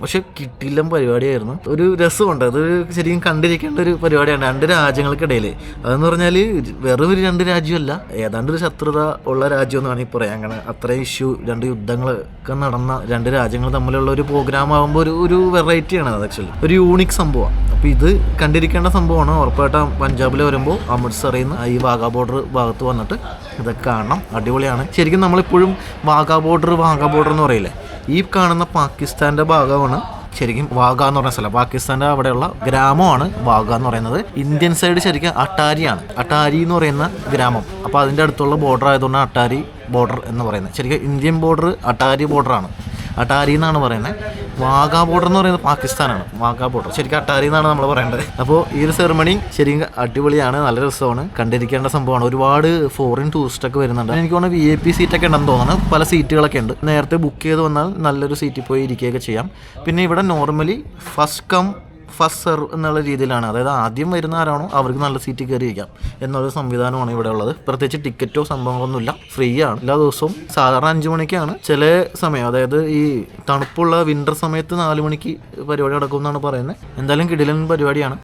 പക്ഷെ കിട്ടില്ല പരിപാടിയായിരുന്നു. ഒരു രസമുണ്ട്. അത് ശരിക്കും കണ്ടിരിക്കേണ്ട ഒരു പരിപാടിയാണ്. രണ്ട് രാജ്യങ്ങൾക്കിടയിൽ അതെന്ന് പറഞ്ഞാൽ വെറും ഒരു രണ്ട് രാജ്യമല്ല. ഏതാണ്ട് ഒരു ശത്രുത ഉള്ള രാജ്യം എന്ന് വേണമെങ്കിൽ പറയാം അങ്ങനെ അത്രയും ഇഷ്യൂ രണ്ട് യുദ്ധങ്ങളൊക്കെ നടന്ന രണ്ട് രാജ്യങ്ങൾ തമ്മിലുള്ള ഒരു പ്രോഗ്രാം ആകുമ്പോൾ ഒരു ഒരു വെറൈറ്റിയാണ് അത് ആക്ച്വലി ഒരു യൂണിക് സംഭവമാണ്. അപ്പോൾ ഇത് കണ്ടിരിക്കേണ്ട സംഭവമാണ്. ഉറപ്പായിട്ടും പഞ്ചാബിൽ വരുമ്പോൾ അമൃത്സറിൽ നിന്ന് ഈ വാഗാ ബോർഡർ ഭാഗത്ത് വന്നിട്ട് ഇതൊക്കെ കാണണം. അടിപൊളിയാണ്. ശരിക്കും നമ്മളിപ്പോഴും വാഗാ ബോർഡർ വാഗാ ബോർഡർ എന്ന് പറയില്ലേ? ഈ കാണുന്ന പാകിസ്ഥാന്റെ ഭാഗമാണ് ശരിക്കും വാഗ എന്ന് പറയുന്ന സ്ഥലം. പാകിസ്ഥാന്റെ അവിടെയുള്ള ഗ്രാമമാണ് വാഗ എന്ന് പറയുന്നത്. ഇന്ത്യൻ സൈഡ് ശരിക്കും അട്ടാരിയാണ്. അട്ടാരി എന്ന് പറയുന്ന ഗ്രാമം. അപ്പോൾ അതിന്റെ അടുത്തുള്ള ബോർഡർ ആയതുകൊണ്ട് അട്ടാരി ബോർഡർ എന്ന് പറയുന്നത്. ശരിക്കും ഇന്ത്യൻ ബോർഡർ അട്ടാരി ബോർഡറാണ് അട്ടാരി എന്നാണ് പറയുന്നത്. വാഗാ ബോർഡർ എന്ന് പറയുന്നത് പാകിസ്ഥാനാണ്. വാഗാ ബോർഡർ ശരിക്കും അട്ടാരി എന്നാണ് നമ്മൾ പറയേണ്ടത്. അപ്പോൾ ഈ ഒരു സെറമണി ശരിക്കും അടിപൊളിയാണ്. നല്ല രസമാണ്. കണ്ടിരിക്കേണ്ട സംഭവമാണ്. ഒരുപാട് ഫോറിൻ ടൂറിസ്റ്റൊക്കെ വരുന്നുണ്ട്. എനിക്ക് തോന്നുന്നു വി ഐ പി സീറ്റൊക്കെ ഉണ്ടെന്ന് തോന്നുന്നു. പല സീറ്റുകളൊക്കെ ഉണ്ട്. നേരത്തെ ബുക്ക് ചെയ്ത് വന്നാൽ നല്ലൊരു സീറ്റിൽ പോയി ഇരിക്കുകയൊക്കെ ചെയ്യാം. പിന്നെ ഇവിടെ normally first come first serve എന്നുള്ള രീതിയിലാണ്. അതായത് ആദ്യം വരുന്ന ആരാണോ അവർക്ക് നല്ല സീറ്റ് കയറി ഇരിക്കാം എന്നൊരു സംവിധാനമാണ് ഇവിടെ ഉള്ളത്. പ്രത്യേകിച്ച് ടിക്കറ്റോ സംഭവങ്ങളൊന്നുമില്ല. ഫ്രീ ആണ്. എല്ലാ ദിവസവും സാധാരണ അഞ്ച് മണിക്കാണ് ചില സമയം. അതായത് ഈ തണുപ്പുള്ള വിന്റർ സമയത്ത് നാല് മണിക്ക് പരിപാടി നടക്കും എന്നാണ് പറയുന്നത്. എന്തായാലും കിടിലൻ പരിപാടിയാണ്.